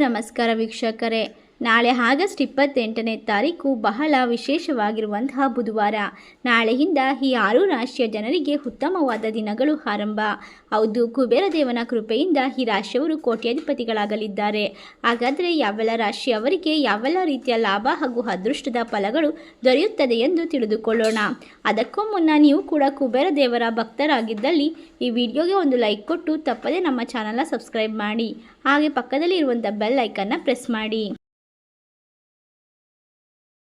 ನಮಸ್ಕಾರ ವೀಕ್ಷಕರೇ. ನಾಳೆ ಆಗಸ್ಟ್ ಇಪ್ಪತ್ತೆಂಟನೇ ತಾರೀಕು ಬಹಳ ವಿಶೇಷವಾಗಿರುವಂತಹ ಬುಧವಾರ. ನಾಳೆಯಿಂದ ಈ ಆರು ರಾಶಿಯ ಜನರಿಗೆ ಉತ್ತಮವಾದ ದಿನಗಳು ಆರಂಭ. ಹೌದು ಕುಬೇರ ದೇವನ ಕೃಪೆಯಿಂದ ಈ ರಾಶಿಯವರು ಕೋಟ್ಯಾಧಿಪತಿಗಳಾಗಲಿದ್ದಾರೆ. ಹಾಗಾದರೆ ಯಾವೆಲ್ಲ ರಾಶಿಯವರಿಗೆ ಯಾವೆಲ್ಲ ರೀತಿಯ ಲಾಭ ಹಾಗೂ ಅದೃಷ್ಟದ ಫಲಗಳು ದೊರೆಯುತ್ತದೆ ಎಂದು ತಿಳಿದುಕೊಳ್ಳೋಣ. ಅದಕ್ಕೂ ಮುನ್ನ ನೀವು ಕೂಡ ಕುಬೇರ ದೇವರ ಭಕ್ತರಾಗಿದ್ದಲ್ಲಿ ಈ ವಿಡಿಯೋಗೆ ಒಂದು ಲೈಕ್ ಕೊಟ್ಟು ತಪ್ಪದೇ ನಮ್ಮ ಚಾನಲ್ನ ಸಬ್ಸ್ಕ್ರೈಬ್ ಮಾಡಿ. ಹಾಗೆ ಪಕ್ಕದಲ್ಲಿ ಇರುವಂಥ ಬೆಲ್ ಐಕನ್ನ ಪ್ರೆಸ್ ಮಾಡಿ.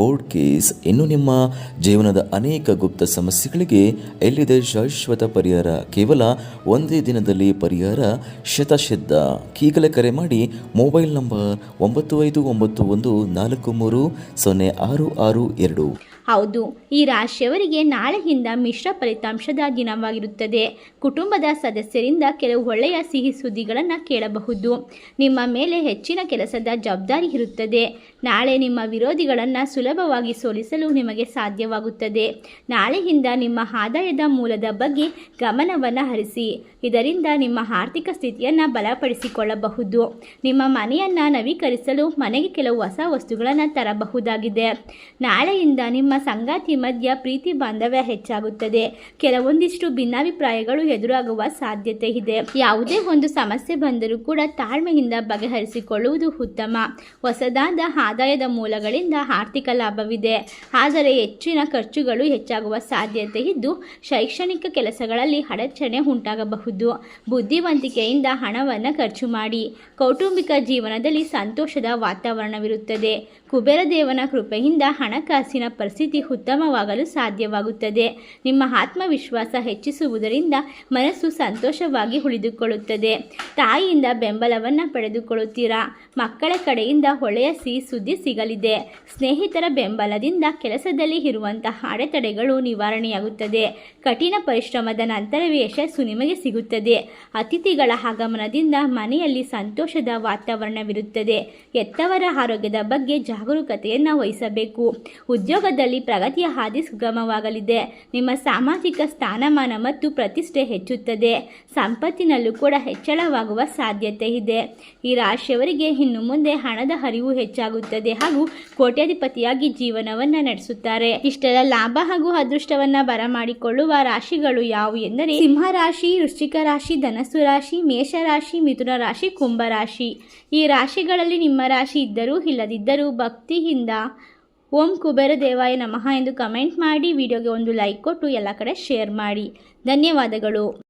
ಕೋರ್ಟ್ ಕೇಸ್ ಇನ್ನು ನಿಮ್ಮ ಜೀವನದ ಅನೇಕ ಗುಪ್ತ ಸಮಸ್ಯೆಗಳಿಗೆ ಎಲ್ಲಿದೆ ಶಾಶ್ವತ ಪರಿಹಾರ? ಕೇವಲ ಒಂದೇ ದಿನದಲ್ಲಿ ಪರಿಹಾರ? ಶತಸಿದ್ಧ ಈಗಲೇ ಕರೆ ಮಾಡಿ ಮೊಬೈಲ್ ನಂಬರ್ ಒಂಬತ್ತು ಐದು ಒಂಬತ್ತು ಒಂದು ನಾಲ್ಕು ಮೂರು ಸೊನ್ನೆ ಆರು ಆರು ಎರಡು. ಹೌದು, ಈ ರಾಶಿಯವರಿಗೆ ನಾಳೆಯಿಂದ ಮಿಶ್ರ ಫಲಿತಾಂಶದ ದಿನವಾಗಿರುತ್ತದೆ. ಕುಟುಂಬದ ಸದಸ್ಯರಿಂದ ಕೆಲವು ಒಳ್ಳೆಯ ಸಿಹಿ ಸುದ್ದಿಗಳನ್ನು ಕೇಳಬಹುದು. ನಿಮ್ಮ ಮೇಲೆ ಹೆಚ್ಚಿನ ಕೆಲಸದ ಜವಾಬ್ದಾರಿ ಇರುತ್ತದೆ. ನಾಳೆ ನಿಮ್ಮ ವಿರೋಧಿಗಳನ್ನು ಸುಲಭವಾಗಿ ಸೋಲಿಸಲು ನಿಮಗೆ ಸಾಧ್ಯವಾಗುತ್ತದೆ. ನಾಳೆಯಿಂದ ನಿಮ್ಮ ಆದಾಯದ ಮೂಲದ ಬಗ್ಗೆ ಗಮನವನ್ನು ಹರಿಸಿ. ಇದರಿಂದ ನಿಮ್ಮ ಆರ್ಥಿಕ ಸ್ಥಿತಿಯನ್ನು ಬಲಪಡಿಸಿಕೊಳ್ಳಬಹುದು. ನಿಮ್ಮ ಮನೆಯನ್ನು ನವೀಕರಿಸಲು ಮನೆಗೆ ಕೆಲವು ಹೊಸ ವಸ್ತುಗಳನ್ನು ತರಬಹುದಾಗಿದೆ. ನಾಳೆಯಿಂದ ನಿಮ್ಮ ಸಂಗಾತಿ ಮಧ್ಯ ಪ್ರೀತಿ ಬಾಂಧವ್ಯ ಹೆಚ್ಚಾಗುತ್ತದೆ. ಕೆಲವೊಂದಿಷ್ಟು ಭಿನ್ನಾಭಿಪ್ರಾಯಗಳು ಎದುರಾಗುವ ಸಾಧ್ಯತೆ ಇದೆ. ಯಾವುದೇ ಒಂದು ಸಮಸ್ಯೆ ಬಂದರೂ ಕೂಡ ತಾಳ್ಮೆಯಿಂದ ಬಗೆಹರಿಸಿಕೊಳ್ಳುವುದು ಉತ್ತಮ. ಹೊಸದಾದ ಆದಾಯದ ಮೂಲಗಳಿಂದ ಆರ್ಥಿಕ ಲಾಭವಿದೆ. ಆದರೆ ಹೆಚ್ಚಿನ ಖರ್ಚುಗಳು ಹೆಚ್ಚಾಗುವ ಸಾಧ್ಯತೆ ಇದ್ದು, ಶೈಕ್ಷಣಿಕ ಕೆಲಸಗಳಲ್ಲಿ ಅಡಚಣೆ ಉಂಟಾಗಬಹುದು. ಬುದ್ಧಿವಂತಿಕೆಯಿಂದ ಹಣವನ್ನು ಖರ್ಚು ಮಾಡಿ. ಕೌಟುಂಬಿಕ ಜೀವನದಲ್ಲಿ ಸಂತೋಷದ ವಾತಾವರಣವಿರುತ್ತದೆ. ಕುಬೇರ ದೇವನ ಕೃಪೆಯಿಂದ ಹಣಕಾಸಿನ ಪರಿಸ್ಥಿತಿ ಉತ್ತಮವಾಗಲು ಸಾಧ್ಯವಾಗುತ್ತದೆ. ನಿಮ್ಮ ಆತ್ಮವಿಶ್ವಾಸ ಹೆಚ್ಚಿಸುವುದರಿಂದ ಮನಸ್ಸು ಸಂತೋಷವಾಗಿ ಉಳಿದುಕೊಳ್ಳುತ್ತದೆ. ತಾಯಿಯಿಂದ ಬೆಂಬಲವನ್ನು ಪಡೆದುಕೊಳ್ಳುತ್ತೀರಾ? ಮಕ್ಕಳ ಕಡೆಯಿಂದ ಒಳ್ಳೆಯ ಸಿಹಿ ಸುದ್ದಿ ಸಿಗಲಿದೆ. ಸ್ನೇಹಿತರ ಬೆಂಬಲದಿಂದ ಕೆಲಸದಲ್ಲಿ ಇರುವಂತಹ ಅಡೆತಡೆಗಳು ನಿವಾರಣೆಯಾಗುತ್ತದೆ. ಕಠಿಣ ಪರಿಶ್ರಮದ ನಂತರವೇ ಯಶಸ್ಸು ನಿಮಗೆ ಸಿಗುತ್ತದೆ. ಅತಿಥಿಗಳ ಆಗಮನದಿಂದ ಮನೆಯಲ್ಲಿ ಸಂತೋಷದ ವಾತಾವರಣವಿರುತ್ತದೆ. ಎತ್ತವರ ಆರೋಗ್ಯದ ಬಗ್ಗೆ ಜಾಗರೂಕತೆಯನ್ನು ವಹಿಸಬೇಕು. ಉದ್ಯೋಗದಲ್ಲಿ ಪ್ರಗತಿಯ ಹಾದಿ ಸುಗಮವಾಗಲಿದೆ. ನಿಮ್ಮ ಸಾಮಾಜಿಕ ಸ್ಥಾನಮಾನ ಮತ್ತು ಪ್ರತಿಷ್ಠೆ ಹೆಚ್ಚುತ್ತದೆ. ಸಂಪತ್ತಿನಲ್ಲೂ ಕೂಡ ಹೆಚ್ಚಳವಾಗುವ ಸಾಧ್ಯತೆ ಇದೆ. ಈ ರಾಶಿಯವರಿಗೆ ಇನ್ನು ಮುಂದೆ ಹಣದ ಹರಿವು ಹೆಚ್ಚಾಗುತ್ತದೆ ಹಾಗೂ ಕೋಟ್ಯಾಧಿಪತಿಯಾಗಿ ಜೀವನವನ್ನ ನಡೆಸುತ್ತಾರೆ. ಇಷ್ಟೆಲ್ಲ ಲಾಭ ಹಾಗೂ ಅದೃಷ್ಟವನ್ನ ಬರಮಾಡಿಕೊಳ್ಳುವ ರಾಶಿಗಳು ಯಾವುವು ಎಂದರೆ ಸಿಂಹ ರಾಶಿ ವೃಶ್ಚಿಕ ರಾಶಿ, ಧನಸ್ಸು ರಾಶಿ, ಮೇಷ ರಾಶಿ, ಮಿಥುನ ರಾಶಿ, ಕುಂಭ ರಾಶಿ. ಈ ರಾಶಿಗಳಲ್ಲಿ ನಿಮ್ಮ ರಾಶಿ ಇದ್ದರೂ ಇಲ್ಲದಿದ್ದರೂ ಭಕ್ತಿಯಿಂದ ಓಂ ಕುಬೇರ ದೇವಾಯ ನಮಃ ಎಂದು ಕಮೆಂಟ್ ಮಾಡಿ, ವಿಡಿಯೋಗೆ ಒಂದು ಲೈಕ್ ಕೊಟ್ಟು ಎಲ್ಲ ಕಡೆ ಶೇರ್ ಮಾಡಿ. ಧನ್ಯವಾದಗಳು.